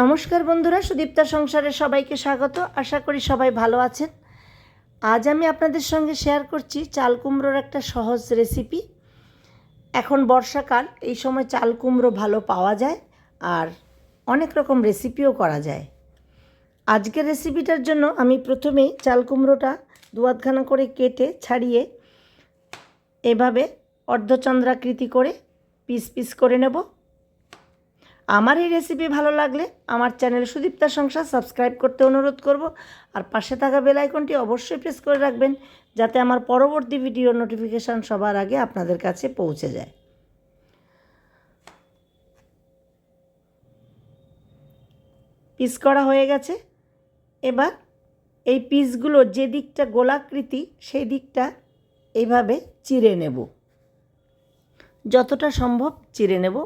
নমস্কার বন্ধুরা, সুদীপ্তা সংসারে সবাইকে স্বাগত। আশা করি সবাই ভালো আছেন। আজ আমি আপনাদের সঙ্গে শেয়ার করছি চাল কুমড়োর একটা সহজ রেসিপি এখন বর্ষাকাল, এই সময় চাল কুমড়ো ভালো পাওয়া যায় আর অনেক রকম রেসিপিও করা যায়। আজকের রেসিপিটার জন্য আমি প্রথমেই চাল কুমড়োটা দুয়াদখানা করে কেটে ছাড়িয়ে এভাবে অর্ধচন্দ্রাকৃতি করে পিস পিস করে নেব। আমার এই রেসিপি ভালো লাগলে আমার চ্যানেল সুদীপ্তা সংসার সাবস্ক্রাইব করতে অনুরোধ করব। আর পাশে থাকা বেল আইকনটি অবশ্যই প্রেস করে রাখবেন, যাতে আমার পরবর্তী ভিডিও নোটিফিকেশান সবার আগে আপনাদের কাছে পৌঁছে যায়। পিস করা হয়ে গেছে। এবার এই পিসগুলো যে দিকটা গোলাকৃতি, সেই দিকটা এইভাবে চিড়ে নেব। যতটা সম্ভব চিড়ে নেব।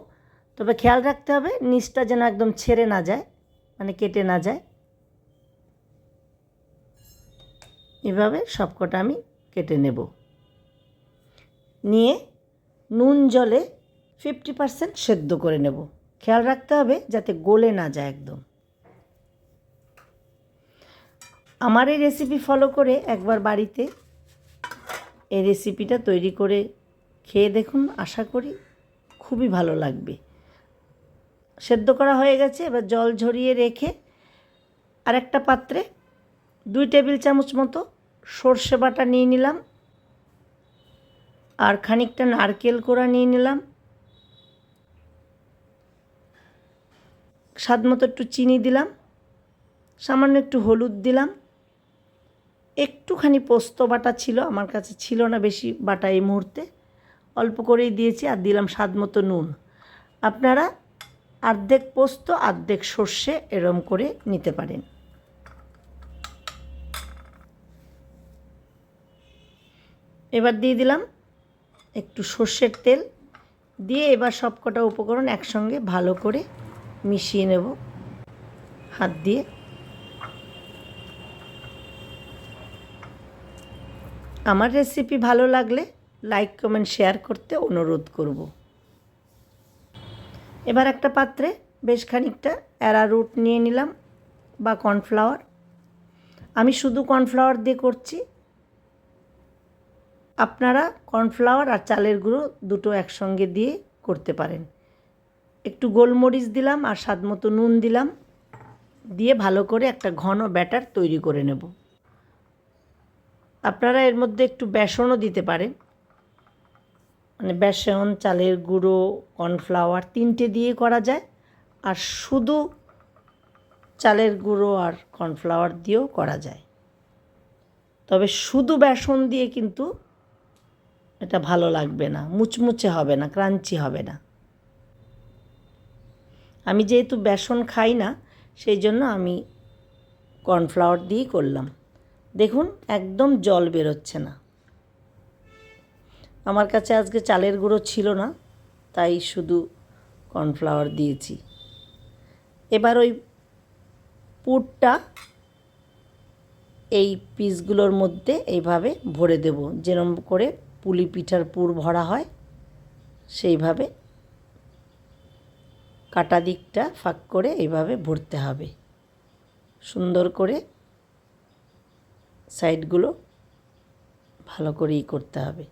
তবে খেয়াল রাখতে হবে, নিচটা যেন একদম ছেড়ে না যায় মানে কেটে না যায়। এভাবে সবকটা আমি কেটে নেব। নিয়ে নুন জলে ফিফটি পারসেন্ট সেদ্ধ করে নেব। খেয়াল রাখতে হবে যাতে গলে না যায় একদম। আমার এই রেসিপি ফলো করে একবার বাড়িতে এই রেসিপিটা তৈরি করে খেয়ে দেখুন, আশা করি খুবই ভালো লাগবে। সেদ্ধ করা হয়ে গেছে, এবার জল ঝরিয়ে রেখে আরেকটা পাত্রে দুই টেবিল চামচ মতো সর্ষে বাটা নিয়ে নিলাম আর খানিকটা নারকেল কোড়া নিয়ে নিলাম। স্বাদ মতো একটু চিনি দিলাম, সামান্য একটু হলুদ দিলাম। একটুখানি পোস্ত বাটা ছিল, আমার কাছে ছিল না বেশি বাটা এই মুহূর্তে। অল্প করেই দিয়েছি আর দিলাম স্বাদ মতো নুন। আপনারা অর্ধেক পোস্ত অর্ধেক সর্ষে এরম করে নিতে পারেন। এবার দিয়ে দিলাম একটু সর্ষের তেল। দিয়ে এবার সবকটা উপকরণ একসঙ্গে ভালো করে মিশিয়ে নেব হাত দিয়ে। আমার রেসিপি ভালো লাগলে লাইক, কমেন্ট, শেয়ার করতে অনুরোধ করব। এবার একটা পাত্রে বেশ খানিকটা অ্যারারুট নিয়ে নিলাম বা কর্নফ্লাওয়ার। আমি শুধু কর্নফ্লাওয়ার দিয়ে করছি। আপনারা কর্নফ্লাওয়ার আর চালের গুঁড়ো দুটো একসঙ্গে দিয়ে করতে পারেন। একটু গোলমরিচ দিলাম আর স্বাদ মতো নুন দিলাম। দিয়ে ভালো করে একটা ঘন ব্যাটার তৈরি করে নেব। আপনারা এর মধ্যে একটু বেসনও দিতে পারেন। মানে বেসন, চালের গুঁড়ো, কর্নফ্লাওয়ার তিনটে দিয়ে করা যায়। আর শুধু চালের গুঁড়ো আর কর্নফ্লাওয়ার দিয়েও করা যায়। তবে শুধু বেসন দিয়ে কিন্তু এটা ভালো লাগবে না, মুচমুচে হবে না, ক্রাঞ্চি হবে না। আমি যেহেতু বেসন খাই না, সেই জন্য আমি কর্নফ্লাওয়ার দিয়েই করলাম। দেখুন, একদম জল বেরোচ্ছে না। আমার কাছে আজকে চালের গুঁড়ো ছিল না, তাই শুধু কর্নফ্লাওয়ার দিয়েছি। এবার ওই পুরটা এই পিসগুলোর মধ্যে এইভাবে ভরে দেব, যেরম করে পুলি পিঠার পুর ভরা হয়, সেইভাবে কাটা দিকটা ফাঁক করে এইভাবে ভরতে হবে। সুন্দর করে সাইডগুলো ভালো করেই করতে হবে।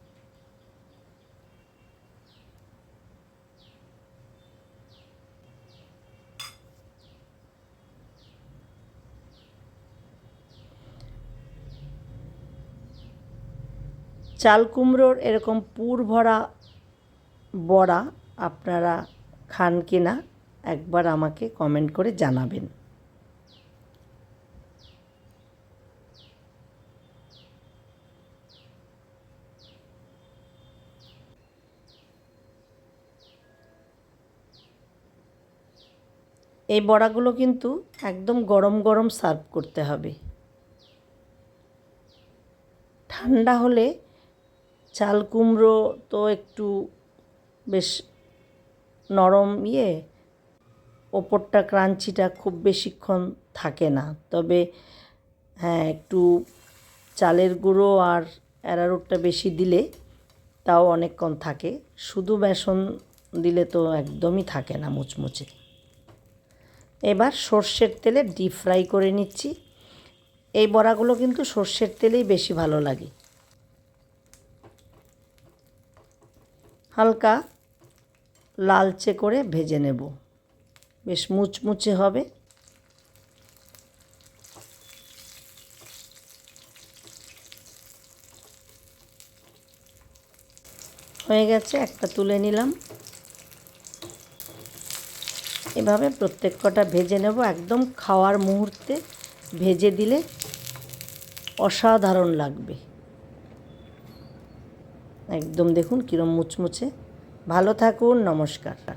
চাল কুমড়োর এরকম পুর ভরা বড়া আপনারা খান কি না একবার আমাকে কমেন্ট করে জানাবেন। এই বড়াগুলো কিন্তু একদম গরম গরম সার্ভ করতে হবে। ঠান্ডা হলে চাল কুমড়ো তো একটু বেশ নরম ইয়ে ওপরটা ক্রাঞ্চিটা খুব বেশিক্ষণ থাকে না। তবে হ্যাঁ একটু চালের গুঁড়ো আর অ্যারারুটটা বেশি দিলে তাও অনেকক্ষণ থাকে। শুধু বেসন দিলে তো একদমই থাকে না মুচমুচে। এবার সর্ষের তেলে ডিপ ফ্রাই করে নিচ্ছি। এই বড়াগুলো কিন্তু সর্ষের তেলেই বেশি ভালো লাগে। হালকা লালচে করে ভেজে নেব। বেশ মুচমুচে হবে। হয়ে গেছে, একটা তুলে নিলাম। এভাবে প্রত্যেক কটা ভেজে নেব। একদম খাওয়ার মুহূর্তে ভেজে দিলে অসাধারণ লাগবে। একদম দেখুন কীরম মুচমুচে। ভালো থাকুন নমস্কার।